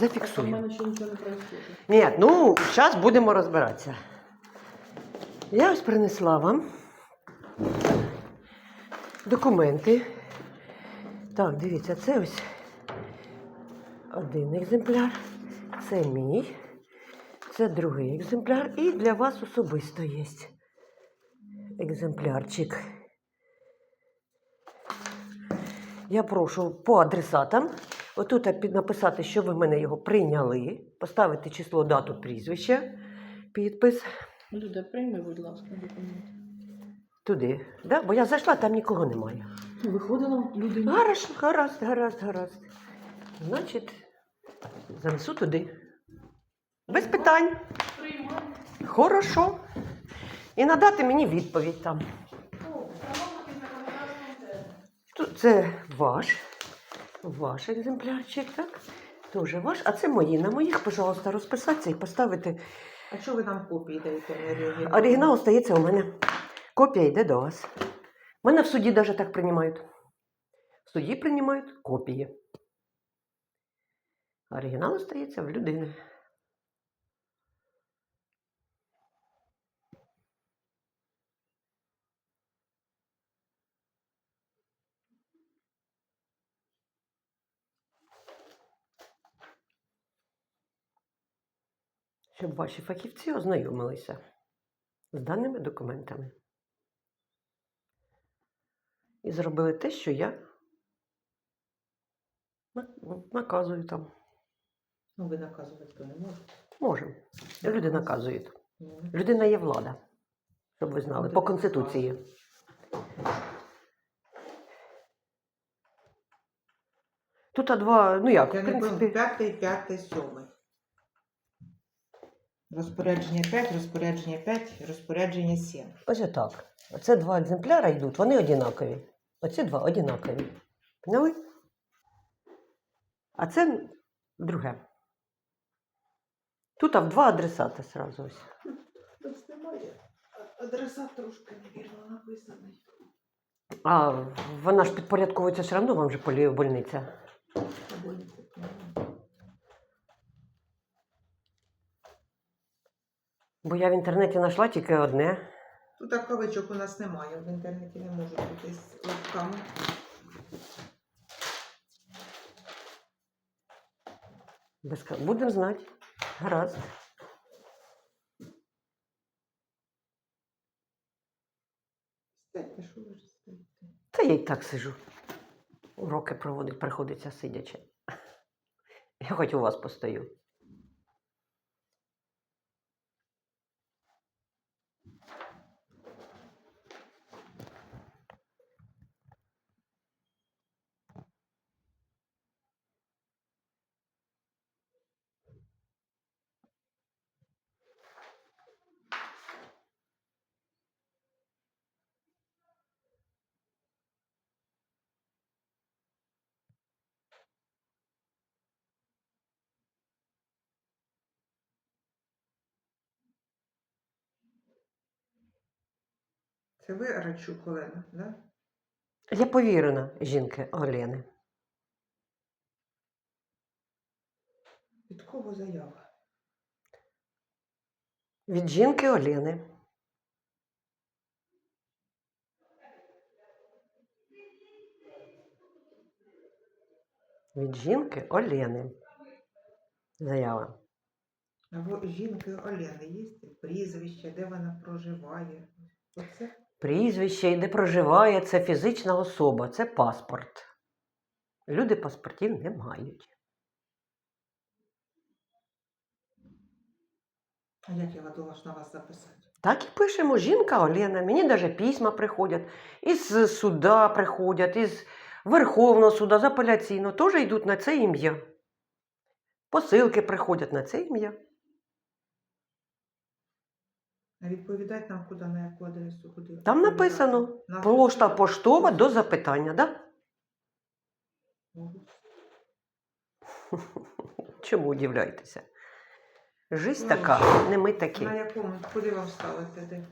Зафіксуємо. Ні, ну, зараз будемо розбиратися. Я ось принесла вам документи. Так, дивіться, це ось один екземпляр, це мій, це другий екземпляр, і для вас особисто є екземплярчик. Я прошу по адресатам. Отут написати, що ви в мене його прийняли, поставити число, дату, прізвище, підпис Люда, прийми, будь ласка, документи. туди. Да? Бо я зайшла, там нікого немає. Виходила людина. Гаразд, гаразд, гаразд, гаразд. Значить, занесу туди. Без питань. Приймай. Хорошо. І надати мені відповідь там. Тут це ваш. Ваш екземплярчик, так? Теж ваш. А це мої. На моїх, пожалуйста, розписатися і поставити. А що ви нам копії даєте? оригінал? Оригінал остається у мене. Копія йде до вас. Мене в суді навіть так приймають. В суді приймають копії. Оригінал остається в людини. Щоб ваші фахівці ознайомилися з даними документами. І зробили те, що я наказую там. Ну, ви наказувати то не можете. Можемо. Люди наказують. Ну, Людина є влада, щоб ви знали, по Конституції. Тут а два, ну як, Я в принципі, п'ятий, п'ятий, сьомий. Розпорядження 5, розпорядження 5, розпорядження 7. ось так. Оце два екземпляри йдуть, вони однакові. Оці два однакові. Поняли? А це друге. Тут а в два адресати сразу ось. Тут немає. Адреса трошки невірно написаний. А вона ж підпорядковується все одно, вам же полі- больниця. Бо я в інтернеті знайшла тільки одне. Тут так кавичок у нас немає, в інтернеті не можу бути з лапками. Без... Будемо знати. Гаразд. Стайте, що ви ж стоїте? Та я й так сижу. Уроки проводить, приходиться сидячи. Я хоч у вас постою. Це ви Рачук Олена, да? Я повірена жінки Олени. Від кого заява? Від жінки Олени. Від жінки Олени. Заява. А в жінки Олени є прізвище, де вона проживає? Оце? Прізвище, і де проживає, це фізична особа, це паспорт. Люди паспортів не мають. А як я должна вас записати? Так і пишемо жінка Олена. Мені навіть письма приходять, із суда приходять, із Верховного суда, з апеляційного, теж йдуть на це ім'я. Посилки приходять на це ім'я. Відповідати нам куди, на яку адресу, куди? Там написано На пошта поштова до запитання, да? Мгм. Чому удивляєтеся? Жизнь Ну, така, не ми такі. На якому? Куди вам ставити? Де?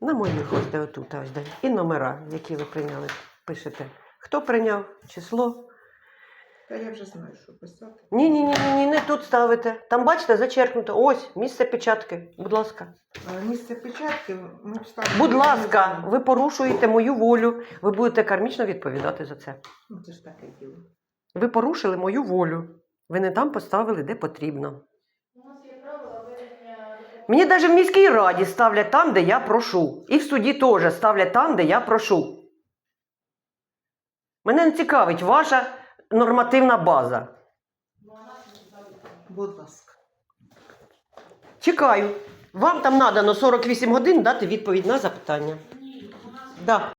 На моїх ось де отут, ось де. І номера, які ви прийняли, пишете. Хто прийняв число, Та я вже знаю, що писати. Ні, ні, ні, ні, не тут ставите. Там бачите, зачеркнуто. Ось місце печатки. Будь ласка. А місце печатки ми вставимо. Будь ласка, ви порушуєте мою волю. Ви будете кармічно відповідати за це. Ну, це ж таке діло. Ви порушили мою волю. Ви не там поставили, де потрібно. У нас є правила ведення Мені навіть в міській раді ставлять там, де я прошу. І в суді теж ставлять там, де я прошу. Мене не цікавить ваша нормативна база. Будь ласка. Чекаю. Вам там надано 48 годин дати відповідь на запитання. Да.